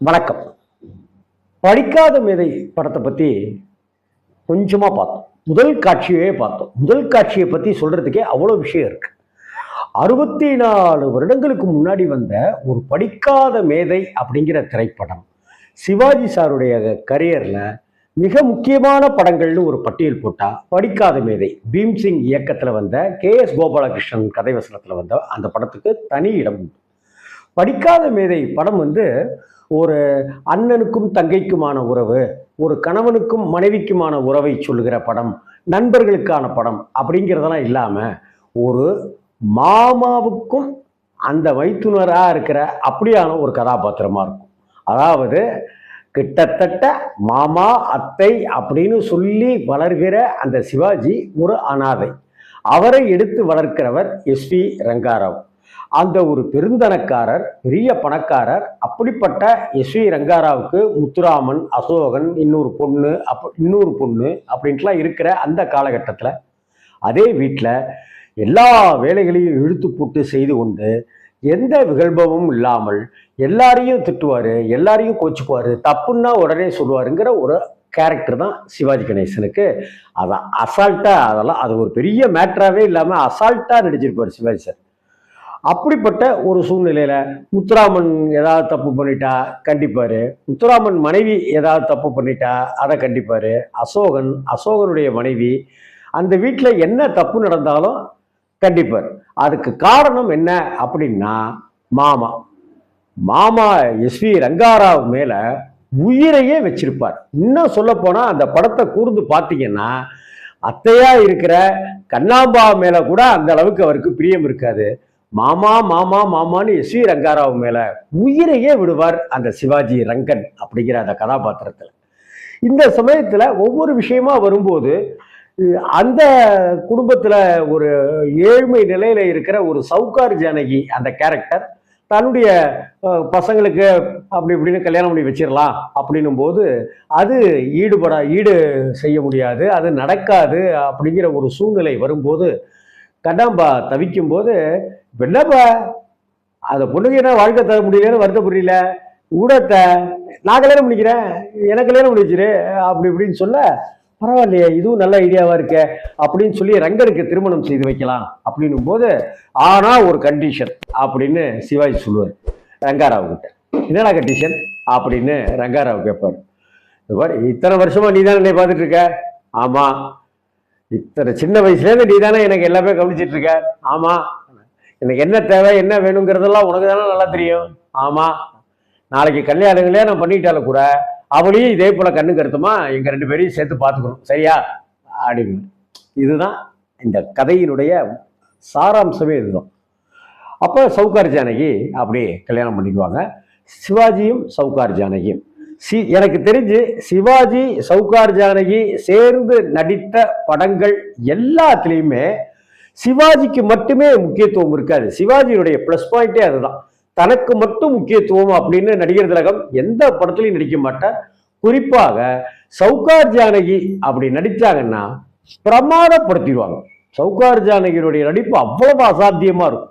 வணக்கம். படிக்காத மேதை படத்தை பற்றி கொஞ்சமாக பார்த்தோம். முதல் காட்சியே பார்த்தோம். முதல் காட்சியை பற்றி சொல்கிறதுக்கே அவ்வளோ விஷயம் இருக்கு. அறுபத்தி நாலு வருடங்களுக்கு முன்னாடி வந்த ஒரு படிக்காத மேதை அப்படிங்கிற திரைப்படம் சிவாஜி சாருடைய கரியரில் மிக முக்கியமான படங்கள்னு ஒரு பட்டியல் போட்டால் படிக்காத மேதை பீம்சிங் இயக்கத்தில் வந்த கே எஸ் கோபாலகிருஷ்ணன் கதை வசனத்தில் வந்த அந்த படத்துக்கு தனி இடம் உண்டு. படிக்காத மேதை படம் வந்து ஒரு அண்ணனுக்கும் தங்கைக்குமான உறவு ஒரு கணவனுக்கும் மனைவிக்குமான உறவை சொல்லுகிற படம் நண்பர்களுக்கான படம் அப்படிங்கிறதெல்லாம் இல்லாமல் ஒரு மாமாவுக்கும் அந்த வைத்துனராக இருக்கிற அப்படியான ஒரு கதாபாத்திரமாக இருக்கும். அதாவது கிட்டத்தட்ட மாமா அத்தை அப்படின்னு சொல்லி வளர்கிற அந்த சிவாஜி ஒரு அனாதை. அவரை எடுத்து வளர்க்கிறவர் எஸ்பி ரங்காராவ். அந்த ஒரு பெருந்தனக்காரர் பெரிய பணக்காரர் அப்படிப்பட்ட எஸ் வி ரங்காராவுக்கு முத்துராமன் அசோகன் இன்னொரு பொண்ணு அப்ப இன்னொரு பொண்ணு அப்படின்ட்டுலாம் இருக்கிற அந்த காலகட்டத்தில் அதே வீட்டில் எல்லா வேலைகளையும் இழுத்து போட்டு செய்து கொண்டு எந்த விகல்பமும் இல்லாமல் எல்லாரையும் திட்டுவார் எல்லாரையும் கோச்சுக்குவார் தப்புன்னா உடனே சொல்லுவாருங்கிற ஒரு கேரக்டர் தான் சிவாஜி கணேசனுக்கு. அதான் அசால்ட்டாக அதெல்லாம் அது ஒரு பெரிய மேட்டராகவே இல்லாமல் அசால்ட்டாக நடிச்சிருப்பார் சிவாஜி சார். அப்படிப்பட்ட ஒரு சூழ்நிலையில் முத்துராமன் ஏதாவது தப்பு பண்ணிட்டா கண்டிப்பார். முத்துராமன் மனைவி ஏதாவது தப்பு பண்ணிட்டா அதை கண்டிப்பார். அசோகன் அசோகனுடைய மனைவி அந்த வீட்டில் என்ன தப்பு நடந்தாலும் கண்டிப்பார். அதுக்கு காரணம் என்ன அப்படின்னா மாமா. மாமா எஸ்வி ரங்காராவ் மேலே உயிரையே வச்சிருப்பார். இன்னும் சொல்லப்போனால் அந்த படத்தை கூர்ந்து பார்த்தீங்கன்னா அத்தையா இருக்கிற கண்ணாம்பா மேலே கூட அந்த அளவுக்கு அவருக்கு பிரியம் இருக்காது. மாமா மாமா மாமான்னு எஸ் வி ரங்காராவ் மேலே உயிரையே விடுவார் அந்த சிவாஜி ரங்கன் அப்படிங்கிற அந்த கதாபாத்திரத்தில். இந்த சமயத்தில் ஒவ்வொரு விஷயமா வரும்போது அந்த குடும்பத்தில் ஒரு ஏழ்மை நிலையில் இருக்கிற ஒரு சவுகார் ஜானகி அந்த கேரக்டர் தன்னுடைய பசங்களுக்கு அப்படி இப்படின்னு கல்யாணம் பண்ணி வச்சிடலாம் அப்படின்னும் போது அது ஈடுபட ஈடு செய்ய முடியாது அது நடக்காது அப்படிங்கிற ஒரு சூழ்நிலை வரும்போது கடாம்பா தவிக்கும் போது இப்போ என்னப்பா? அந்த பொண்ணுக்கு என்ன வாழ்க்கை தர முடியலன்னு வருத்தப்படுறீல ஊடத்தை நான் கல்யாணம் பண்ணிக்கிறேன் எனக்கு கல்யாணம் முடிச்சிரு அப்படி இப்படின்னு சொல்ல பரவாயில்லையே இதுவும் நல்ல ஐடியாவா இருக்கே அப்படின்னு சொல்லி ரங்கனுக்கு திருமணம் செய்து வைக்கலாம் அப்படின்னும் போது ஆனா ஒரு கண்டிஷன் அப்படின்னு சிவாஜி சொல்லுவார் ரங்காராவ் கிட்ட என்னடா கண்டிஷன் அப்படின்னு ரங்காராவ் கேட்பார் "இந்த மாதிரி இத்தனை வருஷமா நீ தானே என்னை பார்த்துட்டு இருக்க ஆமா. இத்தனை சின்ன வயசுலேருந்து நீ தானே எனக்கு எல்லாமே கவனிச்சிட்டு இருக்க ஆமா. எனக்கு என்ன தேவை என்ன வேணுங்கிறதெல்லாம் உனக்கு தானே நல்லா தெரியும். ஆமா. நாளைக்கு கல்யாணங்களே நான் பண்ணிட்டாலும் கூட அவளையும் இதே போல கண்ணு கருத்துமா எங்க ரெண்டு பேரையும் சேர்த்து பார்த்துக்கணும். சரியா? அப்படின்னு. இதுதான் இந்த கதையினுடைய சாராம்சமே இதுதான். அப்போ சவுகார் ஜானகி அப்படி கல்யாணம் பண்ணிக்குவாங்க. சிவாஜியும் சவுகார் ஜானகியும். சி எனக்கு தெரிஞ்சு சிவாஜி சவுகார் ஜானகி சேர்ந்து நடித்த படங்கள் எல்லாத்துலேயுமே சிவாஜிக்கு மட்டுமே முக்கியத்துவம் இருக்காது. சிவாஜியுடைய ப்ளஸ் பாயிண்டே அதுதான். தனக்கு மட்டும் முக்கியத்துவம் அப்படின்னு நடிகர் திலகம் எந்த படத்துலையும் நடிக்க மாட்டார். குறிப்பாக சவுகார் ஜானகி அப்படி நடித்தாங்கன்னா பிரமாதப்படுத்திடுவாங்க. சவுகார் ஜானகியுடைய நடிப்பு அவ்வளவு அசாத்தியமாக இருக்கும்.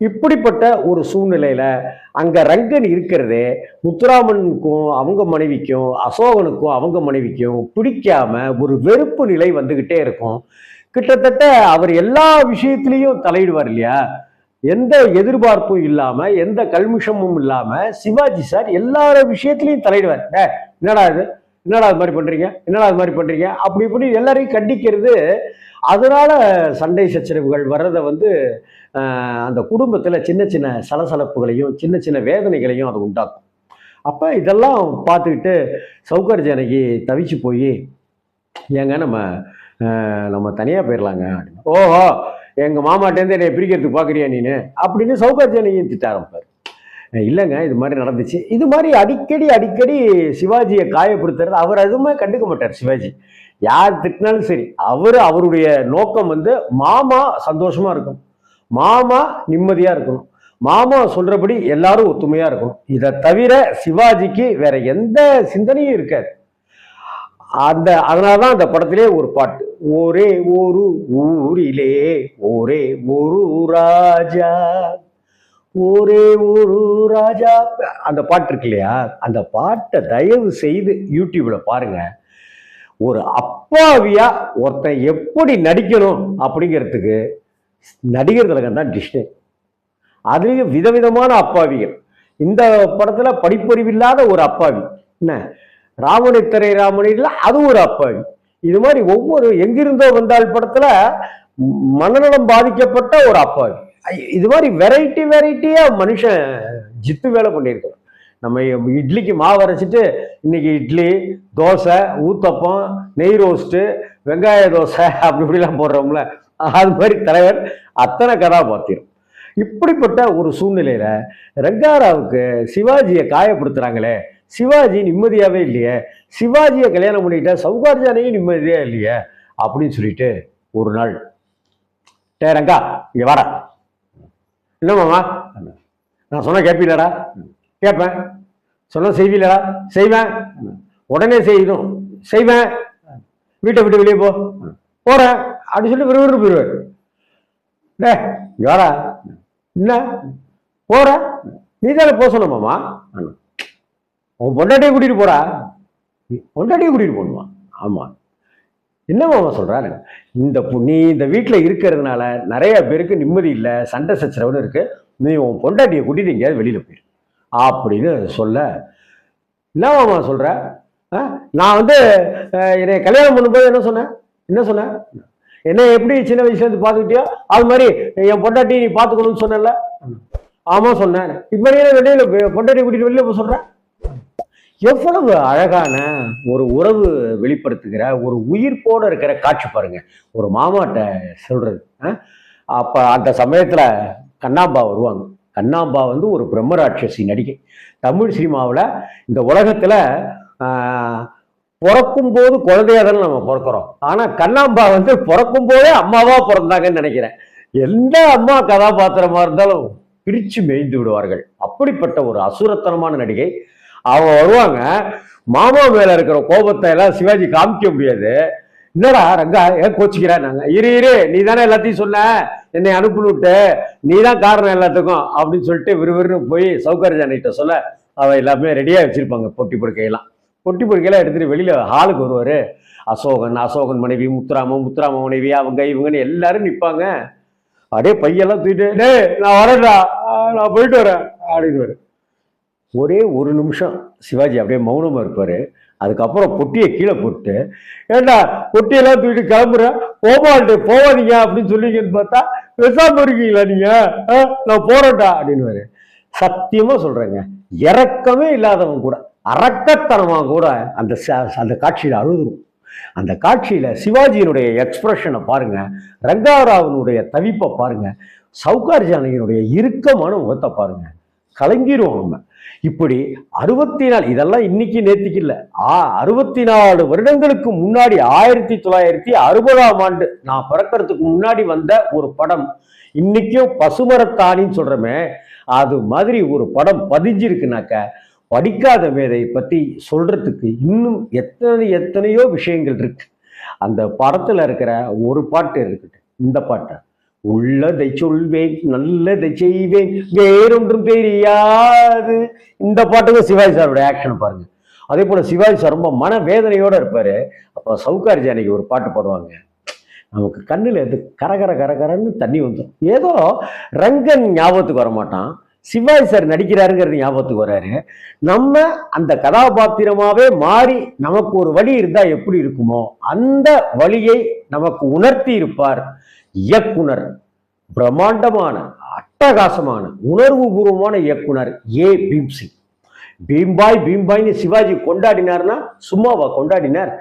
இப்படிப்பட்ட ஒரு சூழ்நிலையில் அங்கே ரங்கன் இருக்கிறதே முத்துராமனுக்கும் அவங்க மனைவிக்கும் அசோகனுக்கும் அவங்க மனைவிக்கும் பிடிக்காம ஒரு வெறுப்பு நிலை வந்துக்கிட்டே இருக்கும். கிட்டத்தட்ட அவர் எல்லா விஷயத்திலையும் தலையிடுவார் இல்லையா? எந்த எதிர்பார்ப்பும் இல்லாம எந்த கல்மிஷமும் இல்லாம சிவாஜி சார் எல்லார விஷயத்திலையும் தலையிடுவார். என்னடா இது? என்னடா அது மாதிரி பண்றீங்க? என்னடா அது மாதிரி பண்றீங்க? அப்படி இப்படி எல்லாரையும் கண்டிக்கிறது. அதனால சண்டை சச்சரவுகள் வர்றதை வந்து அந்த குடும்பத்துல சின்ன சின்ன சலசலப்புகளையும் சின்ன சின்ன வேதனைகளையும் அது உண்டாக்கும். அப்ப இதெல்லாம் பார்த்துக்கிட்டு சவுகர் ஜானகி தவிச்சு போய் ஏங்க நம்ம நம்ம தனியாக போயிடலாங்க அப்படின்னு. ஓஹோ எங்கள் மாமாட்டேருந்து என்னை பிரிக்கிறதுக்கு பார்க்குறியா நீனு? அப்படின்னு சவுகர் திட்ட ஆரம்பிப்பார். இல்லைங்க இது மாதிரி நடந்துச்சு. இது மாதிரி அடிக்கடி அடிக்கடி சிவாஜியை காயப்படுத்துறது அவர் எதுவுமே கண்டுக்க மாட்டார் சிவாஜி. யார் திட்டினாலும் சரி அவர் அவருடைய நோக்கம் வந்து மாமா சந்தோஷமாக இருக்கும் மாமா நிம்மதியாக இருக்கணும். மாமா சொல்கிறபடி எல்லாரும் ஒத்துமையாக இருக்கணும். இதை தவிர சிவாஜிக்கு வேற எந்த சிந்தனையும் இருக்காது. அந்த அதனாலதான் அந்த படத்திலே ஒரு பாட்டு ஒரே ஒரு ஊரிலே ஒரே ஒரு ராஜா ஒரே ஒரு ராஜா அந்த பாட்டு இருக்கு இல்லையா? அந்த பாட்டை தயவு செய்து யூடியூப்ல பாருங்க. ஒரு அப்பாவியா ஒருத்தன் எப்படி நடிக்கணும் அப்படிங்கிறதுக்கு நடிகர் திலகம் தான் டிஷ்னரி அதுலேயும் விதவிதமான அப்பாவிகள். இந்த படத்துல படிப்பறிவில்லாத ஒரு அப்பாவி. என்ன? ராமனித்தரை ராமனில் அது ஒரு அப்பாவி இது மாதிரி ஒவ்வொரு எங்கிருந்தோ வந்தால் படத்துல மனநலம் பாதிக்கப்பட்ட ஒரு அப்பாவி இது மாதிரி வெரைட்டி வெரைட்டியா மனுஷன் ஜித்து வேலை பண்ணியிருக்கோம் நம்ம இட்லிக்கு மாவு அரைச்சிட்டு இன்னைக்கு இட்லி தோசை ஊத்தப்பம் நெய் ரோஸ்ட்டு வெங்காய தோசை அப்படி இப்படிலாம் போடுறோம்ல. அது மாதிரி தலைவர் அத்தனை கதாபாத்திரம். இப்படிப்பட்ட ஒரு சூழ்நிலையில ரங்காராவுக்கு சிவாஜியை காயப்படுத்துறாங்களே. சிவாஜி நிம்மதியாகவே இல்லையே? சிவாஜியை கல்யாணம் பண்ணிக்கிட்டா சவுகார்ஜானையும் நிம்மதியாக இல்லையே? அப்படின்னு சொல்லிட்டு ஒரு நாள் டே ரங்கா இங்க வாடா. என்ன நான் சொன்னால் கேட்பீங்களடா கேட்பேன் சொன்னால் செய்வீங்களடா? செய்வேன். உடனே செய்யணும். செய்வேன். வீட்டை விட்டு வெளியே போ. போகிறேன் அப்படின்னு சொல்லி விறுவிறு போயிடுவார் டே இங்க வாடா. என்ன? போகிறேன் நீ தானே போக சொன்ன அவன் உன் பொண்டாட்டியை கூட்டிகிட்டு போடா. பொண்டாட்டியை கூட்டிகிட்டு போகணுமா ஆமாம் என்ன மாமா சொல்றாரு இந்த நீ இந்த வீட்டில் இருக்கிறதுனால நிறைய பேருக்கு நிம்மதி இல்லை சண்டை சச்சரவுன்னு இருக்குது நீ உன் பொண்டாட்டியை கூட்டிகிட்டு எங்கேயாவது வெளியில் போயிரு. அப்படின்னு சொல்ல என்ன மாமா சொல்கிற ஆ? நான் வந்து என்னை கல்யாணம் பண்ணும்போது என்ன சொன்னேன் என்ன சொன்னேன் என்ன எப்படி சின்ன வயசுலேருந்து பார்த்துக்கிட்டியோ அது மாதிரி என் பொண்டாட்டி நீ பார்த்துக்கணும்னு சொன்னேன்ல. ஆமாம் சொன்னேன். இப்போ மாதிரி வெளியில் போய் பொண்டாட்டி கூட்டிகிட்டு வெளியில் போய் சொல்கிறேன் எவ்வளவு அழகான ஒரு உறவு வெளிப்படுத்துகிற ஒரு உயிர்ப்போடு இருக்கிற காட்சி பாருங்க. ஒரு மாமாட்ட சொல்றது ஆ? அப்ப அந்த சமயத்துல கண்ணாம்பா வருவாங்க. கண்ணாம்பா வந்து ஒரு பிரம்மராட்சசி நடிகை. தமிழ் சினிமாவில் இந்த உலகத்தில் பிறக்கும் போது குழந்தையாக தானே நம்ம பிறக்கிறோம். ஆனால் கண்ணாம்பா வந்து பிறக்கும் போதே அம்மாவா பிறந்தாங்கன்னு நினைக்கிறேன். எந்த அம்மா கதாபாத்திரமா இருந்தாலும் பிரித்து மேய்ந்து விடுவார்கள். அப்படிப்பட்ட ஒரு அசுரத்தனமான நடிகை. அவங்க வருவாங்க. மாமா மேல இருக்கிற கோபத்தை எல்லாம் சிவாஜி காமிக்க முடியாது. என்னடா ரங்கா ஏன் கோச்சிக்கிற? நாங்க இரு இரு நீ தானே எல்லாத்தையும் சொன்ன. என்னை அனுப்பினுட்டு நீ தான் காரணம் எல்லாத்துக்கும் அப்படின்னு சொல்லிட்டு விறுவிறுன்னு போய் சௌகர்யானிட்ட சொல்ல அவ எல்லாமே ரெடியா வச்சிருப்பாங்க பொட்டி படுக்கையெல்லாம் பொட்டி படுக்கையெல்லாம் எடுத்துட்டு வெளியில ஹாலுக்கு வருவார். அசோகன் அசோகன் மனைவி முத்துராமன் முத்துராம மனைவி அவங்க இவங்கன்னு எல்லாரும் நிற்பாங்க அப்படியே பையெல்லாம் தூக்கிட்டு டே நான் வரேன்டா நான் போயிட்டு வரேன் அப்படின்னு ஒரே ஒரு நிமிஷம் சிவாஜி அப்படியே மௌனமாக இருப்பார். அதுக்கப்புறம் பொட்டியை கீழே போட்டு ஏண்டா பொட்டியெல்லாம் தூக்கிட்டு கிளம்புற? போமாட்டு போவாதீங்க அப்படின்னு சொல்லிங்கன்னு பார்த்தா பேசாம இருக்கீங்களா நீங்கள் நான் போகிறேன்டா அப்படின்னு சத்தியமாக சொல்கிறேங்க இறக்கமே இல்லாதவங்க கூட அரக்கத்தனமாக கூட அந்த ச- அந்த காட்சியில் அழுதுரும். அந்த காட்சியில் சிவாஜியினுடைய எக்ஸ்பிரஷனை பாருங்கள் ரங்காராவனுடைய தவிப்பை பாருங்கள் சவுகார் ஜானகியினுடைய இறுக்கமான முகத்தை பாருங்கள் கலங்கிடுவோம் நம்ம. இப்படி அறுபத்தி நாலு இதெல்லாம் இன்னைக்கு நேத்திக்கு இல்லை. ஆ அறுபத்தி நாலு வருடங்களுக்கு முன்னாடி ஆயிரத்தி தொள்ளாயிரத்தி அறுபதாம் ஆண்டு நான் பிறக்கிறதுக்கு முன்னாடி வந்த ஒரு படம். இன்னைக்கும் பசுமரத்தாணின்னு சொல்றமே. அது மாதிரி ஒரு படம் பதிஞ்சிருக்குனாக்க படிக்காத மேதை பத்தி சொல்றதுக்கு இன்னும் எத்தனை எத்தனையோ விஷயங்கள் இருக்கு. அந்த படத்துல இருக்கிற ஒரு பாட்டு இருக்குது இந்த பாட்டை? உள்ளதை சொல்வேன் நல்லதை செய்வேன். வேறொன்றும் தெரியாது. இந்த பாட்டுக்கு சிவாஜி சாரோட ஆக்ஷன் பாருங்க. அதே போல சிவாஜி சார் ரொம்ப மன வேதனையோட இருப்பாரு. அப்போ சவுகார் ஜானகி ஒரு பாட்டு பாடுவாங்க. நமக்கு கண்ணுல எது கரகர கரகரன்னு தண்ணி வந்துடும் ஏதோ ரங்கன் ஞாபகத்துக்கு வர மாட்டான் சிவாஜி சார் நடிக்கிறாருங்கிறது ஞாபகத்துக்கு வராரு. நம்ம அந்த கதாபாத்திரமாகவே மாறி நமக்கு ஒரு வழி இருந்தால் எப்படி இருக்குமோ அந்த வழியை நமக்கு உணர்த்தி இருப்பார் இயக்குனர். பிரம்மாண்டமான அட்டகாசமான உணர்வு பூர்வமான இயக்குனர் ஏ. பீம்சிங். பீம்பாய் பீம்பாய்னு சிவாஜி கொண்டாடினார்னா சும்மாவா கொண்டாடினார்.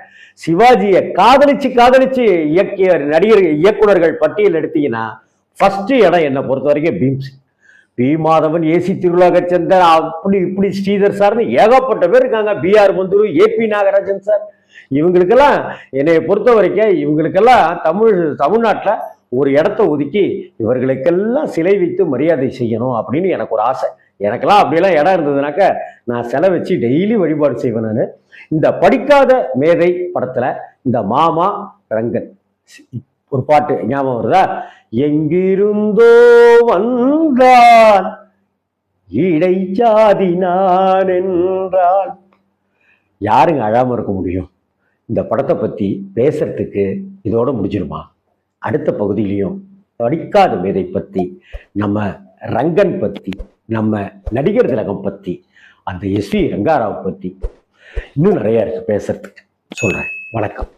சிவாஜியை காதலிச்சு காதலிச்சு இயக்கிய நடிகர் இயக்குனர்கள் பட்டியல் எடுத்தீங்கன்னா ஃபர்ஸ்ட் இடம் என்னை பொறுத்த வரைக்கும் பீம்சிங். பி மாதவன் ஏசி திருவுலகச்சந்தர் அப்படி இப்படி ஸ்ரீதர் சார்னு ஏகப்பட்ட பேர் இருக்காங்க. பிஆர் மந்துரு ஏபி நாகராஜன் சார். இவங்களுக்கெல்லாம் என்னை பொறுத்த வரைக்கும் இவங்களுக்கெல்லாம் தமிழ் தமிழ்நாட்டில் ஒரு இடத்த ஒதுக்கி இவர்களுக்கெல்லாம் சிலை வைத்து மரியாதை செய்யணும் அப்படின்னு எனக்கு ஒரு ஆசை. எனக்கெல்லாம் அப்படியெல்லாம் இடம் இருந்ததுனாக்க நான் செலை வச்சு டெய்லி வழிபாடு செய்வேன் நான். இந்த படிக்காத மேதை படத்தில் இந்த மாமா ரங்கன் ஒரு பாட்டு ஞாபகம் வருதா? எங்கிருந்தோ வந்தால் இடைச்சாதி நான் என்றால் யாருங்க அழாமல் இருக்க முடியும்? இந்த படத்தை பற்றி பேசுறதுக்கு இதோட முடிஞ்சிருமா? அடுத்த பகுதியிலையும் படிக்காத மேதை பற்றி நம்ம ரங்கன் பற்றி நம்ம நடிகர் திலகம் பற்றி அந்த எஸ் வி பற்றி இன்னும் நிறையா இருக்குது பேசுறதுக்கு. சொல்கிறேன் வணக்கம்.